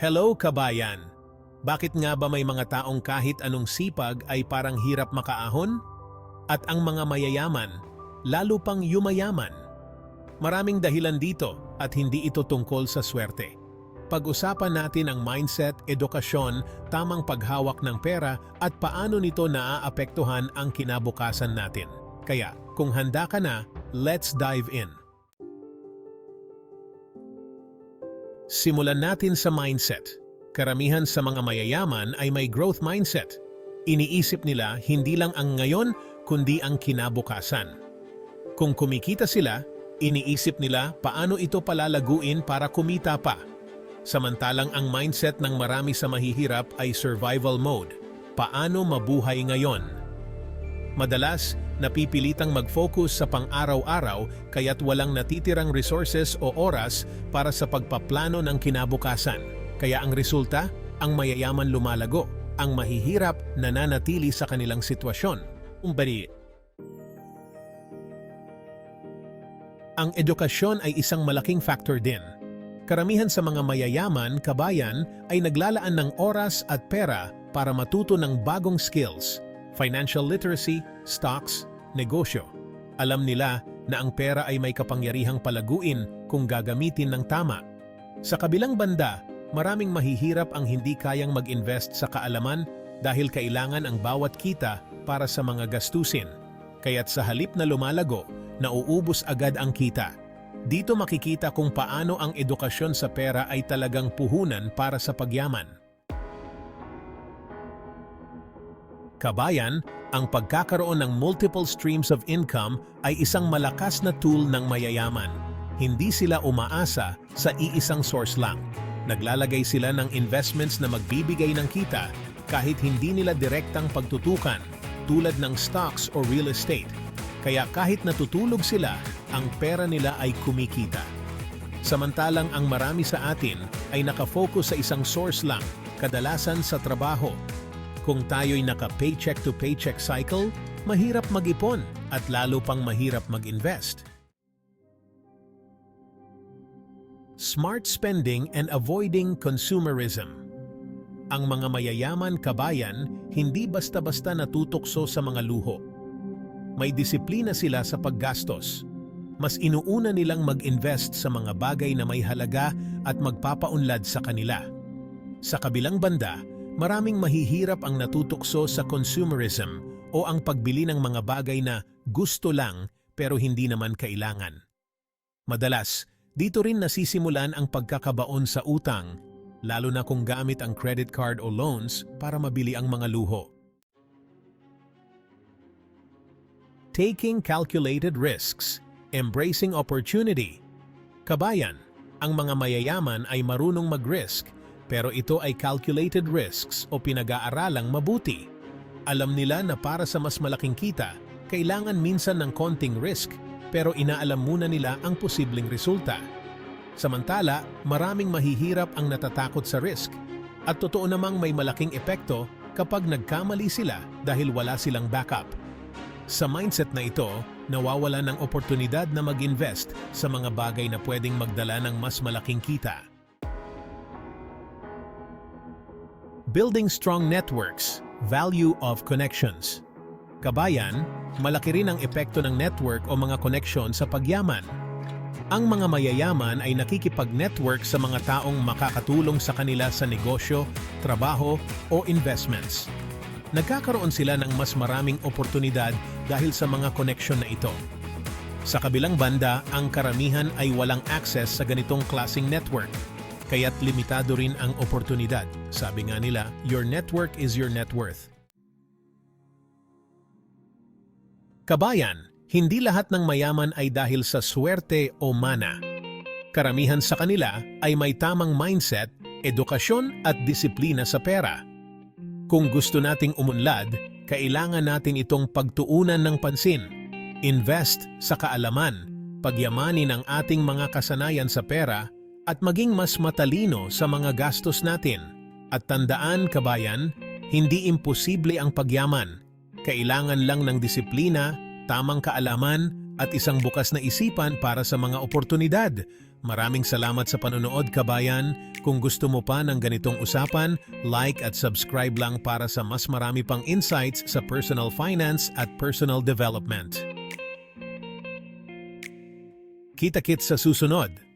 Hello kabayan! Bakit nga ba may mga taong kahit anong sipag ay parang hirap makaahon? At ang mga mayayaman, lalo pang yumayaman? Maraming dahilan dito at hindi ito tungkol sa swerte. Pag-usapan natin ang mindset, edukasyon, tamang paghawak ng pera at paano nito naaapektuhan ang kinabukasan natin. Kaya, kung handa ka na, let's dive in. Simulan natin sa mindset. Karamihan sa mga mayayaman ay may growth mindset. Iniisip nila hindi lang ang ngayon, kundi ang kinabukasan. Kung kumikita sila, iniisip nila paano ito palalaguin para kumita pa. Samantalang ang mindset ng marami sa mahihirap ay survival mode. Paano mabuhay ngayon? Madalas, napipilitang mag-focus sa pang-araw-araw kaya't walang natitirang resources o oras para sa pagpaplano ng kinabukasan. Kaya ang resulta, ang mayayaman lumalago, ang mahihirap nananatili sa kanilang sitwasyon. Umbari, ang edukasyon ay isang malaking factor din. Karamihan sa mga mayayaman, kabayan, ay naglalaan ng oras at pera para matuto ng bagong skills, financial literacy, stocks, negosyo. Alam nila na ang pera ay may kapangyarihang palaguin kung gagamitin ng tama. Sa kabilang banda, maraming mahihirap ang hindi kayang mag-invest sa kaalaman dahil kailangan ang bawat kita para sa mga gastusin. Kaya't sa halip na lumalago, nauubos agad ang kita. Dito makikita kung paano ang edukasyon sa pera ay talagang puhunan para sa pagyaman. Kabayan, ang pagkakaroon ng multiple streams of income ay isang malakas na tool ng mayayaman. Hindi sila umaasa sa iisang source lang. Naglalagay sila ng investments na magbibigay ng kita kahit hindi nila direktang pagtutukan tulad ng stocks o real estate. Kaya kahit natutulog sila, ang pera nila ay kumikita. Samantalang ang marami sa atin ay nakafocus sa isang source lang, kadalasan sa trabaho. Kung tayo'y naka-paycheck to paycheck cycle, mahirap mag-ipon at lalo pang mahirap mag-invest. Smart spending and avoiding consumerism. Ang mga mayayaman kabayan hindi basta-basta natutokso sa mga luho. May disiplina sila sa paggastos. Mas inuuna nilang mag-invest sa mga bagay na may halaga at magpapaunlad sa kanila. Sa kabilang banda, maraming mahihirap ang natutokso sa consumerism o ang pagbili ng mga bagay na gusto lang pero hindi naman kailangan. Madalas, dito rin nasisimulan ang pagkakabaon sa utang, lalo na kung gamit ang credit card o loans para mabili ang mga luho. Taking calculated risks, embracing opportunity. Kabayan, ang mga mayayaman ay marunong mag-risk pero ito ay calculated risks o pinag-aaralang mabuti. Alam nila na para sa mas malaking kita, kailangan minsan ng konting risk pero inaalam muna nila ang posibleng resulta. Samantala, maraming mahihirap ang natatakot sa risk at totoo namang may malaking epekto kapag nagkamali sila dahil wala silang backup. Sa mindset na ito, nawawala ng oportunidad na mag-invest sa mga bagay na pwedeng magdala ng mas malaking kita. Building strong networks, value of connections. Kabayan, malaki rin ang epekto ng network o mga connection sa pagyaman. Ang mga mayayaman ay nakikipag-network sa mga taong makakatulong sa kanila sa negosyo, trabaho o investments. Nagkakaroon sila ng mas maraming oportunidad dahil sa mga connection na ito. Sa kabilang banda, ang karamihan ay walang access sa ganitong klasing network, kaya't limitado rin ang oportunidad. Sabi nga nila, your network is your net worth. Kabayan, hindi lahat ng mayaman ay dahil sa swerte o mana. Karamihan sa kanila ay may tamang mindset, edukasyon at disiplina sa pera. Kung gusto nating umunlad, kailangan natin itong pagtuunan ng pansin. Invest sa kaalaman, pagyamanin ang ating mga kasanayan sa pera, at maging mas matalino sa mga gastos natin. At tandaan, kabayan, hindi imposible ang pagyaman. Kailangan lang ng disiplina, tamang kaalaman, at isang bukas na isipan para sa mga oportunidad. Maraming salamat sa panonood kabayan. Kung gusto mo pa ng ganitong usapan, like at subscribe lang para sa mas marami pang insights sa personal finance at personal development. Kita-kits sa susunod.